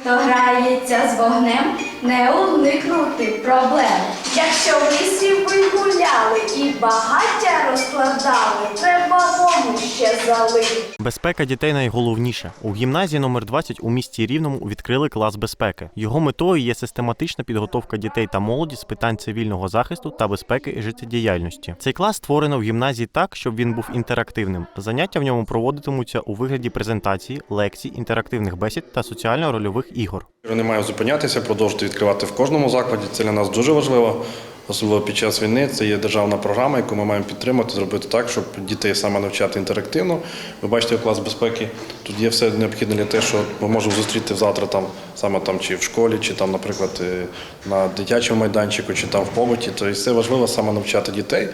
Хто грається з вогнем, не уникнути проблем. Якщо в лісі ви гуляли і багаття розкладали, треба ще залити. Безпека дітей найголовніше. У гімназії номер 20 у місті Рівному відкрили клас безпеки. Його метою є систематична підготовка дітей та молоді з питань цивільного захисту та безпеки і життєдіяльності. Цей клас створено в гімназії так, щоб він був інтерактивним. Заняття в ньому проводитимуться у вигляді презентації, лекцій, інтерактивних бесід та соціально-рольових ігор. Не має зупинятися, продовжувати відкривати в кожному закладі. Це для нас дуже важливо, особливо під час війни. Це є державна програма, яку ми маємо підтримати, зробити так, щоб дітей саме навчати інтерактивно. Ви бачите, клас безпеки тут є все необхідне для того, що ми можемо зустріти завтра там саме там чи в школі, чи там, наприклад, е, на дитячому майданчику, чи там в побуті. Тобто це важливо саме навчати дітей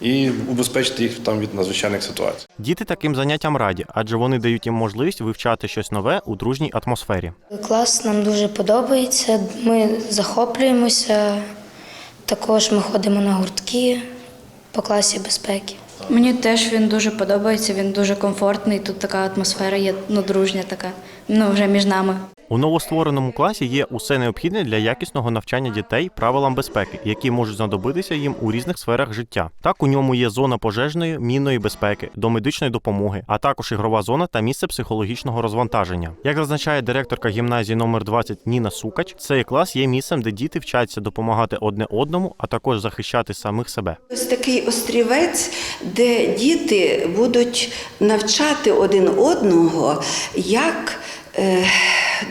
і убезпечити їх там від надзвичайних ситуацій. Діти таким заняттям раді, адже вони дають їм можливість вивчати щось нове у дружній атмосфері. Клас нам дуже подобається. Ми захоплюємося. Також ми ходимо на гуртки по класі безпеки. Мені теж він дуже подобається, він дуже комфортний. Тут така атмосфера є ну, дружня така, ну вже між нами. У новоствореному класі є усе необхідне для якісного навчання дітей правилам безпеки, які можуть знадобитися їм у різних сферах життя. Так у ньому є зона пожежної, мінної безпеки, до медичної допомоги, а також ігрова зона та місце психологічного розвантаження. Як зазначає директорка гімназії номер 20 Ніна Сукач, цей клас є місцем, де діти вчаться допомагати одне одному, а також захищати самих себе. Ось такий острівець, де діти будуть навчати один одного, як е,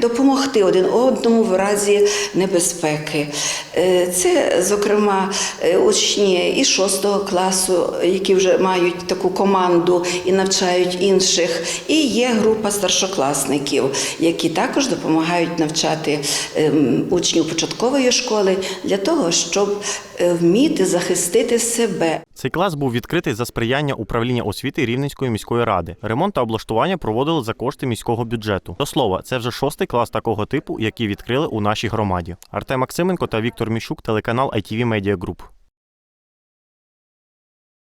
допомогти один одному в разі небезпеки. Е, Це, зокрема, е, учні і шостого класу, які вже мають таку команду і навчають інших. І є група старшокласників, які також допомагають навчати ем, учнів початкової школи для того, щоб вміти захистити себе. Цей клас був відкритий за сприяння управління освіти Рівненської міської ради. Ремонт та облаштування проводили за кошти міського бюджету. До слова, це вже шостий клас такого типу, який відкрили у нашій громаді. Артем Максименко та Віктор Міщук, телеканал ITV Media Group.